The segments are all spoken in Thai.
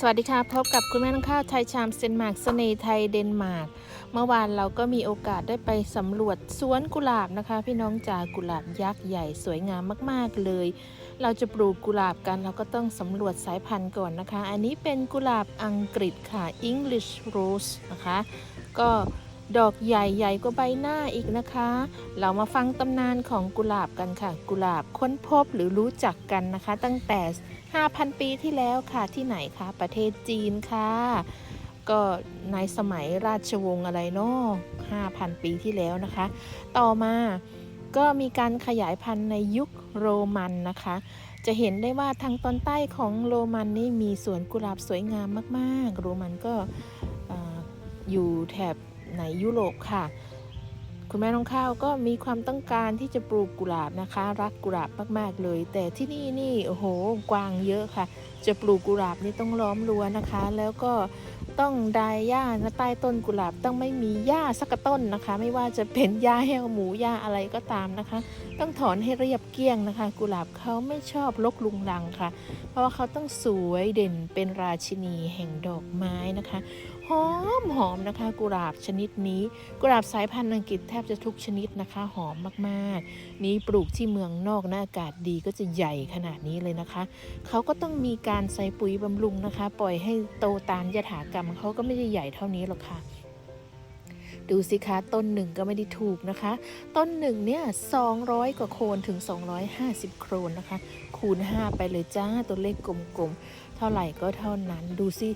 สวัสดีค่ะ พบกับคุณแม่น้องข้าวไทยชามเซนมาร์กเสน่ห์ไทยเดนมาร์กเมื่อวานเราก็มีโอกาสได้ไปสำรวจสวนกุหลาบนะคะ พี่น้องจากกุหลาบยักษ์ใหญ่สวยงามมากๆเลย เราจะปลูกกุหลาบกันเราก็ต้องสำรวจสายพันธุ์ก่อนนะคะ อันนี้เป็นกุหลาบอังกฤษค่ะ English Rose นะคะ ก็ ดอกใหญ่ใหญ่กว่าใบหน้าอีกนะคะ เรามาฟังตำนานของกุหลาบกันค่ะ กุหลาบค้นพบหรือรู้จักกันนะคะ ตั้งแต่ 5,000 ปีที่แล้วค่ะที่ไหนคะ ประเทศจีนค่ะ ก็ในสมัยราชวงศ์อะไรเนาะ5,000 ปีที่แล้วนะคะ ต่อมาก็มีการขยายพันธุ์ในยุคโรมันนะคะ จะเห็นได้ว่าทางตอนใต้ของโรมันนี่มีสวนกุหลาบสวยงามมาก ๆ โรมันก็ออยู่แถบ ในยุโรปค่ะ คุณแม่น้องข้าวก็มีความต้องการที่จะปลูกกุหลาบนะคะ รักกุหลาบมากๆเลย แต่ที่นี่นี่โอ้โหกวางเยอะค่ะ จะปลูกกุหลาบนี่ต้องล้อมรั้วนะคะ แล้วก็ ต้องดายหญ้านะใต้ต้นกุหลาบต้องไม่มีหญ้าสักต้นนะคะ ไม่ว่าจะเป็นหญ้าแห้วหมูหญ้าอะไรก็ตามนะคะ ต้องถอนให้เรียบเกี้ยงนะคะ กุหลาบเขาไม่ชอบลกลุงลังค่ะ เพราะว่าเขาต้องสวยเด่นเป็นราชินีแห่งดอกไม้นะคะหอมหอมนะคะ กุหลาบชนิดนี้ กุหลาบสายพันธุ์อังกฤษแทบจะทุกชนิดนะคะ หอมมากๆ นี้ปลูกที่เมืองนอกนะอากาศดีก็จะใหญ่ขนาดนี้เลยนะคะ เขาก็ต้องมีการใส่ปุ๋ยบำรุงนะคะ ปล่อยให้โตตามยถากรรมเขาก็ไม่ได้ใหญ่เท่านี้หรอกค่ะดูสิคะต้นหนึ่งก็ไม่ได้ถูกนะคะ ต้นหนึ่งเนี่ย200 กว่าโคนถึง 250 โครนนะคะ คูณ 5 ไปเลยจ้าตัวเลขกลมๆ เท่าไหร่ก็เท่านั้นดูสิ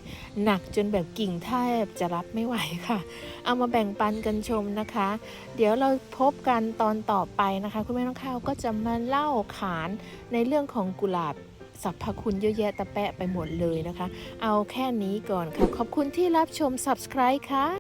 หนักจนแบบกิ่งแทบจะรับไม่ไหวค่ะ เอามาแบ่งปันกันชมนะคะ เดี๋ยวเราพบกันตอนต่อไปนะคะ คุณแม่น้องข้าวก็จะมาเล่าขานในเรื่องของกุหลาบ สรรพคุณเยอะแยะตะแปะไปหมดเลยนะคะ เอาแค่นี้ก่อนค่ะ ขอบคุณที่รับชม subscribe ค่ะ